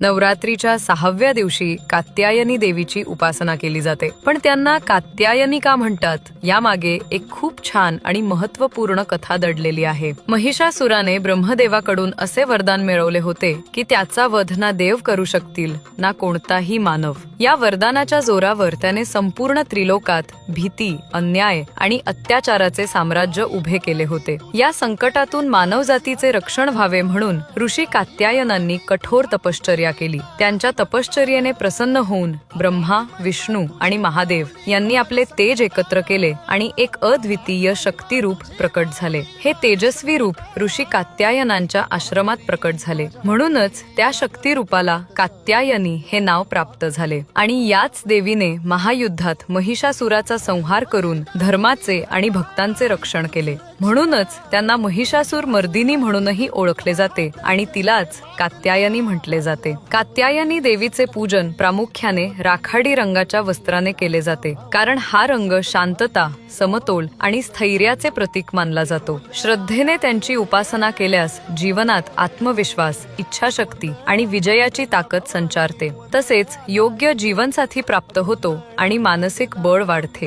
नवरात्रीच्या सहाव्या दिवशी कात्यायनी देवीची उपासना केली जाते. पण त्यांना कात्यायनी का म्हणतात? यामागे एक खूप छान आणि महत्त्वपूर्ण कथा दडलेली आहे. महिषासुराने ब्रह्मदेवाकडून असे वरदान मिळवले होते की त्याचा वध ना देव करू शकतील ना कोणताही मानव. या वरदानाच्या जोरावर त्याने संपूर्ण त्रिलोकात भीती अन्याय आणि अत्याचाराचे साम्राज्य उभे केले होते. या संकटातून मानवजातीचे रक्षण व्हावे म्हणून ऋषी कात्यायनांनी कठोर तपश्चर्या केली. त्यांच्या तपश्चर्येने प्रसन्न होऊन ब्रह्मा विष्णू आणि महादेव यांनी आपले तेज एकत्र केले आणि एक अद्वितीय शक्तिरूप प्रकट झाले. हे तेजस्वी रूप ऋषी कात्यायनांच्या आश्रमात प्रकट झाले. म्हणूनच त्या शक्तिरूपाला कात्यायनी हे नाव प्राप्त झाले. आणि याच देवीने महायुद्धात महिषासुराचा संहार करून धर्माचे आणि भक्तांचे रक्षण केले. म्हणूनच त्यांना महिषासूर मर्दिनी म्हणूनही ओळखले जाते आणि तिलाच कात्यायनी म्हटले जाते. कात्यायनी देवीचे पूजन प्रामुख्याने राखाडी रंगाच्या वस्त्राने केले जाते. कारण हा रंग शांतता समतोल आणि स्थैर्याचे प्रतीक मानला जातो. श्रद्धेने त्यांची उपासना केल्यास जीवनात आत्मविश्वास इच्छाशक्ती आणि विजयाची ताकद संचारते. तसेच योग्य जीवनसाथी प्राप्त होतो आणि मानसिक बळ वाढते.